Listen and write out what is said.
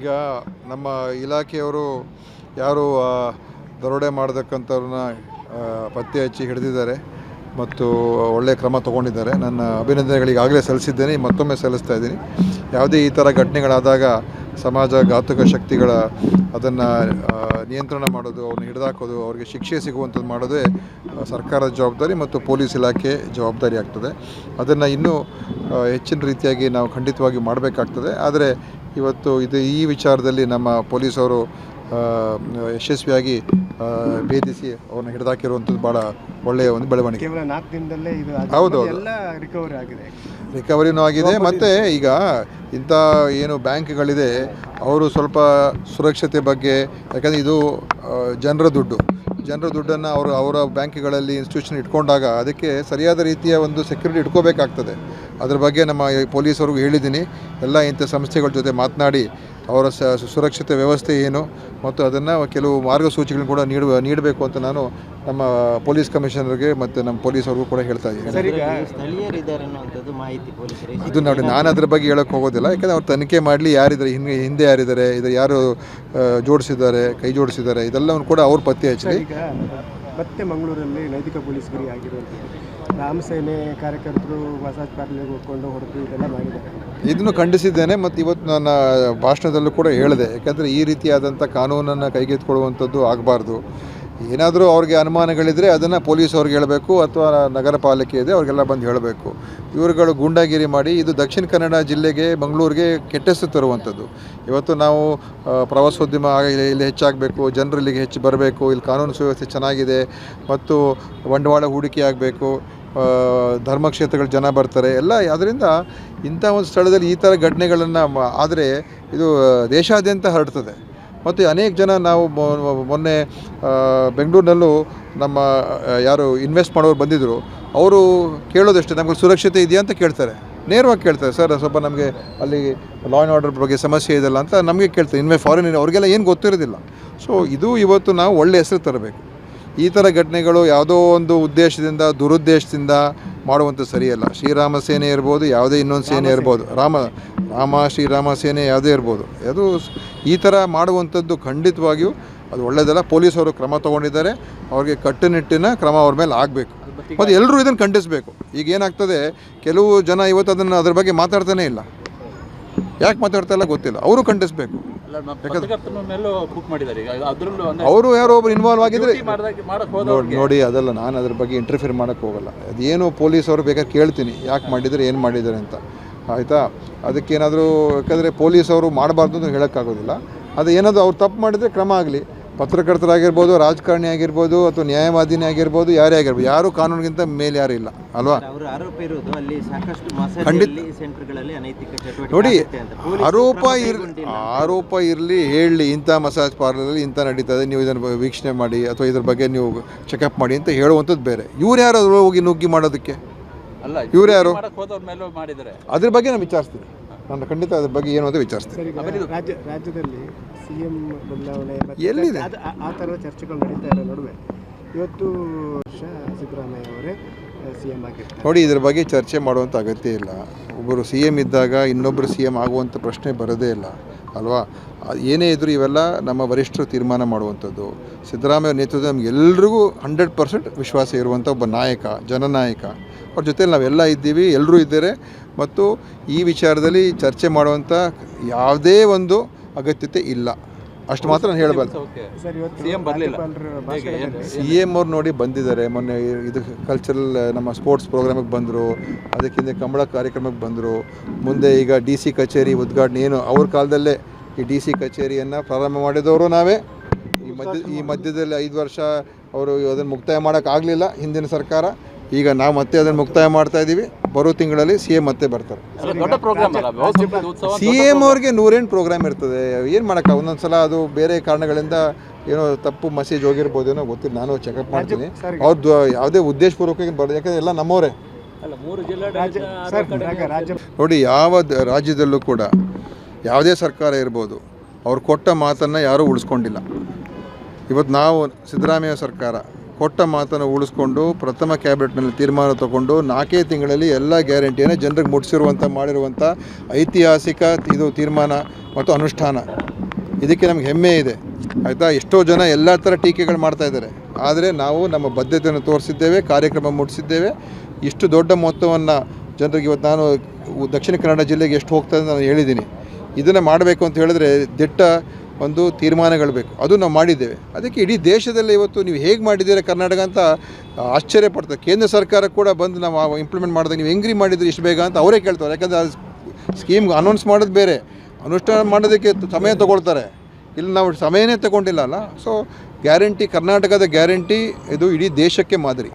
ಈಗ ನಮ್ಮ ಇಲಾಖೆಯವರು ಯಾರು ದರೋಡೆ ಮಾಡತಕ್ಕಂಥವ್ರನ್ನ ಪತ್ತೆ ಹಚ್ಚಿ ಹಿಡಿದಿದ್ದಾರೆ ಮತ್ತು ಒಳ್ಳೆಯ ಕ್ರಮ ತಗೊಂಡಿದ್ದಾರೆ. ನನ್ನ ಅಭಿನಂದನೆಗಳಿಗಾಗಲೇ ಸಲ್ಲಿಸಿದ್ದೇನೆ, ಮತ್ತೊಮ್ಮೆ ಸಲ್ಲಿಸ್ತಾ ಇದ್ದೀನಿ. ಯಾವುದೇ ಈ ಥರ ಘಟನೆಗಳಾದಾಗ ಸಮಾಜ ಘಾತಕ ಶಕ್ತಿಗಳ ಅದನ್ನು ನಿಯಂತ್ರಣ ಮಾಡೋದು, ಅವ್ರನ್ನ ಹಿಡಿದಾಕೋದು, ಅವರಿಗೆ ಶಿಕ್ಷೆ ಸಿಗುವಂಥದ್ದು ಮಾಡೋದೇ ಸರ್ಕಾರದ ಜವಾಬ್ದಾರಿ ಮತ್ತು ಪೊಲೀಸ್ ಇಲಾಖೆ ಜವಾಬ್ದಾರಿ ಆಗ್ತದೆ. ಅದನ್ನು ಇನ್ನೂ ಹೆಚ್ಚಿನ ರೀತಿಯಾಗಿ ನಾವು ಖಂಡಿತವಾಗಿ ಮಾಡಬೇಕಾಗ್ತದೆ. ಆದರೆ ಇವತ್ತು ಇದು ಈ ವಿಚಾರದಲ್ಲಿ ನಮ್ಮ ಪೊಲೀಸವರು ಯಶಸ್ವಿಯಾಗಿ ಭೇದಿಸಿ ಅವ್ರನ್ನ ಹಿಡಿದಾಕಿರುವಂಥದ್ದು ಭಾಳ ಒಳ್ಳೆಯ ಒಂದು ಬೆಳವಣಿಗೆ. ಹೌದು, ರಿಕವರಿ ಆಗಿದೆ. ರಿಕವರಿನೂ ಆಗಿದೆ. ಮತ್ತು ಈಗ ಇಂಥ ಏನು ಬ್ಯಾಂಕ್ಗಳಿದೆ ಅವರು ಸ್ವಲ್ಪ ಸುರಕ್ಷತೆ ಬಗ್ಗೆ ಯಾಕಂದರೆ ಇದು ಜನರ ದುಡ್ಡು. ಜನರ ದುಡ್ಡನ್ನು ಅವರು ಅವರ ಬ್ಯಾಂಕ್ಗಳಲ್ಲಿ ಇನ್ಸ್ಟಿಟ್ಯೂಷನ್ ಇಟ್ಕೊಂಡಾಗ ಅದಕ್ಕೆ ಸರಿಯಾದ ರೀತಿಯ ಒಂದು ಸೆಕ್ಯೂರಿಟಿ ಇಟ್ಕೋಬೇಕಾಗ್ತದೆ. ಅದ್ರ ಬಗ್ಗೆ ನಮ್ಮ ಈ ಪೊಲೀಸರಿಗೂ ಹೇಳಿದ್ದೀನಿ. ಎಲ್ಲ ಇಂಥ ಸಂಸ್ಥೆಗಳ ಜೊತೆ ಮಾತನಾಡಿ ಅವರ ಸುರಕ್ಷತೆ ವ್ಯವಸ್ಥೆ ಏನು ಮತ್ತು ಅದನ್ನು ಕೆಲವು ಮಾರ್ಗಸೂಚಿಗಳನ್ನು ಕೂಡ ನೀಡುವ ನೀಡಬೇಕು ಅಂತ ನಾನು ನಮ್ಮ ಪೊಲೀಸ್ ಕಮಿಷನರ್ಗೆ ಮತ್ತು ನಮ್ಮ ಪೊಲೀಸ್ ಅವ್ರಿಗೂ ಕೂಡ ಹೇಳ್ತಾ ಇದ್ದೀನಿ. ಅದು ನೋಡಿ ನಾನು ಅದ್ರ ಬಗ್ಗೆ ಹೇಳೋಕ್ಕೆ ಹೋಗೋದಿಲ್ಲ ಯಾಕಂದರೆ ಅವ್ರು ತನಿಖೆ ಮಾಡಲಿ ಯಾರಿದ್ದಾರೆ ಹಿಂದೆ ಹಿಂದೆ ಯಾರಿದ್ದಾರೆ ಇದು ಯಾರು ಜೋಡಿಸಿದ್ದಾರೆ ಕೈ ಜೋಡಿಸಿದ್ದಾರೆ ಇದೆಲ್ಲವನ್ನು ಕೂಡ ಅವ್ರು ಪತ್ತೆ ಹಚ್ಚಲಿ. ಮತ್ತೆ ಮಂಗಳೂರಲ್ಲಿ ನೈತಿಕ ಪೊಲೀಸ್ ಗಿರಿ ಆಗಿರುವಂಥದ್ದು. ರಾಮ ಸೇನೆ ಕಾರ್ಯಕರ್ತರು ಮಸಾಜ್ ಪಾರ್ಲರ್ಗೆ ಹೋಗ್ಕೊಂಡು ಹೊರತು ಇದೆಲ್ಲ ಮಾಡಿದ್ದಾರೆ. ಇದನ್ನು ಖಂಡಿಸಿದ್ದೇನೆ ಮತ್ತು ಇವತ್ತು ನನ್ನ ಭಾಷಣದಲ್ಲೂ ಕೂಡ ಹೇಳಿದೆ. ಯಾಕಂದರೆ ಈ ರೀತಿಯಾದಂಥ ಕಾನೂನನ್ನು ಕೈಗೆತ್ತಿಕೊಳ್ಳುವಂಥದ್ದು ಆಗಬಾರ್ದು. ಏನಾದರೂ ಅವ್ರಿಗೆ ಅನುಮಾನಗಳಿದ್ದರೆ ಅದನ್ನು ಪೊಲೀಸ್ ಅವ್ರಿಗೆ ಹೇಳಬೇಕು, ಅಥವಾ ನಗರ ಪಾಲಿಕೆ ಇದೆ ಅವ್ರಿಗೆಲ್ಲ ಬಂದು ಹೇಳಬೇಕು. ಇವರುಗಳು ಗೂಂಡಾಗಿರಿ ಮಾಡಿ, ಇದು ದಕ್ಷಿಣ ಕನ್ನಡ ಜಿಲ್ಲೆಗೆ, ಮಂಗಳೂರಿಗೆ ಕೆಟ್ಟ ಹೆಸರು ತರುವಂಥದ್ದು. ಇವತ್ತು ನಾವು ಪ್ರವಾಸೋದ್ಯಮ ಇಲ್ಲಿ ಹೆಚ್ಚಾಗಬೇಕು, ಜನರು ಇಲ್ಲಿಗೆ ಹೆಚ್ಚು ಬರಬೇಕು, ಇಲ್ಲಿ ಕಾನೂನು ಸುವ್ಯವಸ್ಥೆ ಚೆನ್ನಾಗಿದೆ, ಮತ್ತು ಬಂಡವಾಳ ಹೂಡಿಕೆ ಆಗಬೇಕು. ಧರ್ಮಕ್ಷೇತ್ರಗಳ ಜನ ಬರ್ತಾರೆ. ಎಲ್ಲ ಅದರಿಂದ ಇಂಥ ಒಂದು ಸ್ಥಳದಲ್ಲಿ ಈ ಥರ ಘಟನೆಗಳನ್ನು ಆದರೆ ಇದು ದೇಶಾದ್ಯಂತ ಹರಡ್ತದೆ. ಮತ್ತು ಅನೇಕ ಜನ ನಾವು ಮೊನ್ನೆ ಬೆಂಗಳೂರಿನಲ್ಲೂ ನಮ್ಮ ಯಾರು ಇನ್ವೆಸ್ಟ್ ಮಾಡೋರು ಬಂದಿದ್ದರು ಅವರು ಕೇಳೋದಷ್ಟೇ, ನಮಗೆ ಸುರಕ್ಷತೆ ಇದೆಯಾ ಅಂತ ಕೇಳ್ತಾರೆ. ನೇರವಾಗಿ ಕೇಳ್ತಾರೆ, ಸರ್, ಸ್ವಲ್ಪ ನಮಗೆ ಅಲ್ಲಿ ಲಾ ಆ್ಯಂಡ್ ಆರ್ಡರ್ ಬಗ್ಗೆ ಸಮಸ್ಯೆ ಇದೆಲ್ಲ ಅಂತ ನಮಗೆ ಕೇಳ್ತಾರೆ. ಇನ್ವೆ ಫಾರಿನ್ ಅವ್ರಿಗೆಲ್ಲ ಏನು ಗೊತ್ತಿರೋದಿಲ್ಲ. ಸೊ ಇದು ಇವತ್ತು ನಾವು ಒಳ್ಳೆಯ ಹೆಸರು ತರಬೇಕು. ಈ ಥರ ಘಟನೆಗಳು ಯಾವುದೋ ಒಂದು ಉದ್ದೇಶದಿಂದ ದುರುದ್ದೇಶದಿಂದ ಮಾಡುವಂಥ ಸರಿಯಲ್ಲ. ಶ್ರೀರಾಮ ಸೇನೆ ಇರ್ಬೋದು ಯಾವುದೇ ಇನ್ನೊಂದು ಸೇನೆ ಇರ್ಬೋದು. ರಾಮ ರಾಮ ಶ್ರೀರಾಮ ಸೇನೆ ಯಾವುದೇ ಇರ್ಬೋದು. ಅದು ಈ ಥರ ಮಾಡುವಂಥದ್ದು ಖಂಡಿತವಾಗಿಯೂ ಅದು ಒಳ್ಳೆಯದಲ್ಲ ಪೊಲೀಸವರು ಕ್ರಮ ತೊಗೊಂಡಿದ್ದಾರೆ. ಅವ್ರಿಗೆ ಕಟ್ಟುನಿಟ್ಟಿನ ಕ್ರಮ ಅವ್ರ ಮೇಲೆ ಆಗಬೇಕು. ಮತ್ತು ಎಲ್ಲರೂ ಇದನ್ನು ಖಂಡಿಸಬೇಕು. ಈಗ ಏನಾಗ್ತದೆ ಕೆಲವು ಜನ ಇವತ್ತು ಅದನ್ನು ಅದ್ರ ಬಗ್ಗೆ ಮಾತಾಡ್ತಾನೇ ಇಲ್ಲ. ಯಾಕೆ ಮಾತಾಡ್ತಾ ಇಲ್ಲ ಗೊತ್ತಿಲ್ಲ. ಅವರು ಖಂಡಿಸಬೇಕು. ಅವರು ಯಾರೋ ಒಬ್ರು ಇನ್ವಾಲ್ವ್ ಆಗಿದ್ರೆ ಮಾಡಕ್ ನೋಡಿ ಅದೆಲ್ಲ ಅದಲ್ಲ ನಾನು ಅದ್ರ ಬಗ್ಗೆ ಇಂಟರ್ಫಿಯರ್ ಮಾಡೋಕ್ಕೆ ಹೋಗಲ್ಲ. ಅದೇನು ಪೊಲೀಸವರು ಬೇಕಾದ್ರೆ ಕೇಳ್ತೀನಿ. ಯಾಕೆ ಮಾಡಿದ್ರೆ ಏನು ಮಾಡಿದ್ದಾರೆ ಅಂತ. ಆಯಿತಾ? ಅದಕ್ಕೇನಾದರೂ ಯಾಕಂದರೆ ಪೊಲೀಸವರು ಮಾಡಬಾರ್ದು ಅಂತ ಹೇಳೋಕ್ಕಾಗೋದಿಲ್ಲ. ಅದು ಏನಾದರೂ ಅವ್ರು ತಪ್ಪು ಮಾಡಿದರೆ ಕ್ರಮ ಆಗಲಿ. ಪತ್ರಕರ್ತರಾಗಿರ್ಬೋದು ರಾಜಕಾರಣಿ ಆಗಿರ್ಬೋದು ಅಥವಾ ನ್ಯಾಯವಾದಿನೇ ಆಗಿರ್ಬೋದು ಯಾರೇ ಆಗಿರ್ಬೋದು ಯಾರು ಕಾನೂನಿಗಿಂತ ಮೇಲೆ ಯಾರು ಇಲ್ಲ ಅಲ್ವಾ? ಅವರು ಆರೋಪ ಇರುವುದು ಅಲ್ಲಿ ಸಾಕಷ್ಟು ಮಸಾಜಲ್ಲಿ ಸೆಂಟರ್ಗಳಲ್ಲಿ ಅನೈತಿಕ ಚಟುವಟಿಕೆ ನೋಡಿ ಆಗುತ್ತೆ ಅಂತ. ಪೊಲೀಸರು ಆರೋಪ ಇರ್ ಆರೋಪ ಇರಲಿ ಹೇಳಿ ಇಂಥ ಮಸಾಜ್ ಪಾರ್ಲರಲ್ಲಿ ಇಂಥ ನಡೀತದೆ ನೀವು ಇದನ್ನು ವೀಕ್ಷಣೆ ಮಾಡಿ ಅಥವಾ ಇದ್ರ ಬಗ್ಗೆ ನೀವು ಚೆಕಪ್ ಮಾಡಿ ಅಂತ ಹೇಳುವಂಥದ್ದು ಬೇರೆ. ಇವ್ರು ಯಾರು ಅದ್ರ ಹೋಗಿ ನುಗ್ಗಿ ಮಾಡೋದಕ್ಕೆ? ಅಲ್ಲ ಇವ್ರು ಯಾರು? ಮಾಡಕ್ ಹೋದವ್ರ ಮೇಲೂ ಮಾಡಿದ್ದಾರೆ. ಅದ್ರ ಬಗ್ಗೆ ನಾನು ವಿಚಾರಿಸ್ತೀನಿ. ನಾನು ಖಂಡಿತ ಅದ್ರ ಬಗ್ಗೆ ಏನು ಅಂತ ವಿಚಾರಿಸ್ತೀನಿ. ಸರ್ ಈಗ ರಾಜ್ಯ ರಾಜ್ಯದಲ್ಲಿ ಸಿ ಎಂ ಬದಲಾವಣೆ ಮತ್ತೆ ಎಲ್ಲಿದೆ? ಅದು- ಆ- ಆ ಥರದ ಚರ್ಚೆಗಳು ನಡೀತಾ ಇರೋ ನಡುವೆ ಇವತ್ತು ವರ್ಷ ಸಿದ್ದರಾಮಯ್ಯ ಅವರೇ ಸಿ ಎಂ ಆಗಿರ್ತಾರೆ. ನೋಡಿ ಇದ್ರ ಬಗ್ಗೆ ಚರ್ಚೆ ಮಾಡುವಂಥ ಅಗತ್ಯ ಇಲ್ಲ. ಒಬ್ಬರು ಸಿ ಎಂ ಇದ್ದಾಗ ಇನ್ನೊಬ್ಬರು ಸಿ ಎಂ ಆಗುವಂಥ ಪ್ರಶ್ನೆ ಬರೋದೇ ಇಲ್ಲ ಅಲ್ವಾ? ಅದ್ ಏನೇ ಇದ್ದರೂ ಇವೆಲ್ಲ ನಮ್ಮ ವರಿಷ್ಠರು ತೀರ್ಮಾನ ಮಾಡುವಂಥದ್ದು. ಸಿದ್ದರಾಮಯ್ಯ ನೇತೃತ್ವ ಎಲ್ಲರಿಗೂ ಹಂಡ್ರೆಡ್ ಪರ್ಸೆಂಟ್ ವಿಶ್ವಾಸ ಇರುವಂಥ ಒಬ್ಬ ನಾಯಕ ಜನನಾಯಕ. ಅವ್ರ ಜೊತೆಲಿ ನಾವೆಲ್ಲ ಇದ್ದೀವಿ ಎಲ್ಲರೂ ಇದ್ದಾರೆ ಮತ್ತು ಈ ವಿಚಾರದಲ್ಲಿ ಚರ್ಚೆ ಮಾಡುವಂಥ ಯಾವುದೇ ಒಂದು ಅಗತ್ಯತೆ ಇಲ್ಲ. ಅಷ್ಟು ಮಾತ್ರ ನಾನು ಹೇಳಬಲ್ಲ. ಓಕೆ. ಸರ್ ಇವತ್ತು CM ಬರ್ಲಿಲ್ಲ. ರಾಜ್ಯಪಾಲರ ಭಾಷಣದಲ್ಲಿ ಸಿ ಎಂ ಅವ್ರು ನೋಡಿ ಬಂದಿದ್ದಾರೆ. ಮೊನ್ನೆ ಇದು ಕಲ್ಚರಲ್ ನಮ್ಮ ಸ್ಪೋರ್ಟ್ಸ್ ಪ್ರೋಗ್ರಾಮಿಗೆ ಬಂದರು. ಅದಕ್ಕಿಂತ ಕಂಬಳ ಕಾರ್ಯಕ್ರಮಕ್ಕೆ ಬಂದರು. ಮುಂದೆ ಈಗ ಡಿ ಸಿ ಕಚೇರಿ ಉದ್ಘಾಟನೆ ಏನು ಅವ್ರ ಕಾಲದಲ್ಲೇ ಈ ಡಿ ಸಿ ಕಚೇರಿಯನ್ನು ಪ್ರಾರಂಭ ಮಾಡಿದವರು ನಾವೇ. ಈ ಮಧ್ಯ ಈ ಮಧ್ಯದಲ್ಲಿ ಐದು ವರ್ಷ ಅವರು ಅದನ್ನು ಮುಕ್ತಾಯ ಮಾಡೋಕ್ಕಾಗಲಿಲ್ಲ ಹಿಂದಿನ ಸರ್ಕಾರ. ಈಗ ನಾವು ಮತ್ತೆ ಅದನ್ನು ಮುಕ್ತಾಯ ಮಾಡ್ತಾ ಇದ್ದೀವಿ. ಬರೋ ತಿಂಗಳಲ್ಲಿ ಸಿ ಎಂ ಮತ್ತೆ ಬರ್ತಾರೆ. ಸಿ ಎಂ ಅವ್ರಿಗೆ ನೂರೇನು ಪ್ರೋಗ್ರಾಮ್ ಇರ್ತದೆ. ಏನು ಮಾಡೋಕ್ಕ ಒಂದೊಂದು ಸಲ ಅದು ಬೇರೆ ಕಾರಣಗಳಿಂದ ಏನೋ ತಪ್ಪು ಮೆಸೇಜ್ ಹೋಗಿರ್ಬೋದೇನೋ ಗೊತ್ತಿಲ್ಲ. ನಾನು ಚೆಕಪ್ ಮಾಡ್ತೀನಿ. ಅವ್ರದ್ದು ಯಾವುದೇ ಉದ್ದೇಶಪೂರ್ವಕ ಬರೋದು ಯಾಕಂದರೆ ಎಲ್ಲ ನಮ್ಮವರೇ. ನೋಡಿ ಯಾವ ದ- ರಾಜ್ಯದಲ್ಲೂ ಕೂಡ ಯಾವುದೇ ಸರ್ಕಾರ ಇರ್ಬೋದು ಅವ್ರು ಕೊಟ್ಟ ಮಾತನ್ನು ಯಾರೂ ಉಳಿಸ್ಕೊಂಡಿಲ್ಲ. ಇವತ್ತು ನಾವು ಸಿದ್ದರಾಮಯ್ಯ ಸರ್ಕಾರ ಕೊಟ್ಟ ಮಾತನ್ನು ಉಳಿಸ್ಕೊಂಡು ಪ್ರಥಮ ಕ್ಯಾಬಿನೆಟ್ನಲ್ಲಿ ತೀರ್ಮಾನ ತಗೊಂಡು ನಾಲ್ಕೇ ತಿಂಗಳಲ್ಲಿ ಎಲ್ಲ ಗ್ಯಾರಂಟಿಯನ್ನು ಜನರಿಗೆ ಮುಟ್ಟಿಸಿರುವಂಥ ಮಾಡಿರುವಂಥ ಐತಿಹಾಸಿಕ ಇದು ತೀರ್ಮಾನ ಮತ್ತು ಅನುಷ್ಠಾನ. ಇದಕ್ಕೆ ನಮ್ಗೆ ಹೆಮ್ಮೆ ಇದೆ. ಆಯಿತಾ? ಎಷ್ಟೋ ಜನ ಎಲ್ಲ ಥರ ಟೀಕೆಗಳು ಮಾಡ್ತಾ ಇದ್ದಾರೆ. ಆದರೆ ನಾವು ನಮ್ಮ ಬದ್ಧತೆಯನ್ನು ತೋರಿಸಿದ್ದೇವೆ, ಕಾರ್ಯಕ್ರಮ ಮುಟ್ಟಿಸಿದ್ದೇವೆ. ಇಷ್ಟು ದೊಡ್ಡ ಮೊತ್ತವನ್ನು ಜನರಿಗೆ ಇವತ್ತು ನಾನು ದಕ್ಷಿಣ ಕನ್ನಡ ಜಿಲ್ಲೆಗೆ ಎಷ್ಟು ಹೋಗ್ತದೆ ನಾನು ಹೇಳಿದ್ದೀನಿ. ಇದನ್ನು ಮಾಡಬೇಕು ಅಂತ ಹೇಳಿದ್ರೆ ದಿಟ್ಟ ಒಂದು ತೀರ್ಮಾನಗಳು ಬೇಕು. ಅದು ನಾವು ಮಾಡಿದ್ದೇವೆ. ಅದಕ್ಕೆ ಇಡೀ ದೇಶದಲ್ಲಿ ಇವತ್ತು ನೀವು ಹೇಗೆ ಮಾಡಿದ್ದೀರ ಕರ್ನಾಟಕ ಅಂತ ಆಶ್ಚರ್ಯ ಪಡ್ತಾರೆ ಕೇಂದ್ರ ಸರ್ಕಾರ ಕೂಡ ಬಂದು ನಾವು ಇಂಪ್ಲಿಮೆಂಟ್ ಮಾಡಿದಾಗ ನೀವು ಹೆಂಗ್ರಿ ಮಾಡಿದ್ರಿ ಇಷ್ಟು ಬೇಗ ಅಂತ ಅವರೇ ಕೇಳ್ತಾರೆ. ಯಾಕಂದರೆ ಆ ಸ್ಕೀಮ್ ಅನೌನ್ಸ್ ಮಾಡೋದು ಬೇರೆ. ಅನುಷ್ಠಾನ ಮಾಡೋದಕ್ಕೆ ಸಮಯ ತಗೊಳ್ತಾರೆ. ಇಲ್ಲಿ, ನಾವು ಸಮಯನೇ ತಗೊಂಡಿಲ್ಲ ಅಲ್ಲ. ಸೊ ಗ್ಯಾರಂಟಿ ಕರ್ನಾಟಕದ ಗ್ಯಾರಂಟಿ ಇದು ಇಡೀ ದೇಶಕ್ಕೆ ಮಾದರಿ.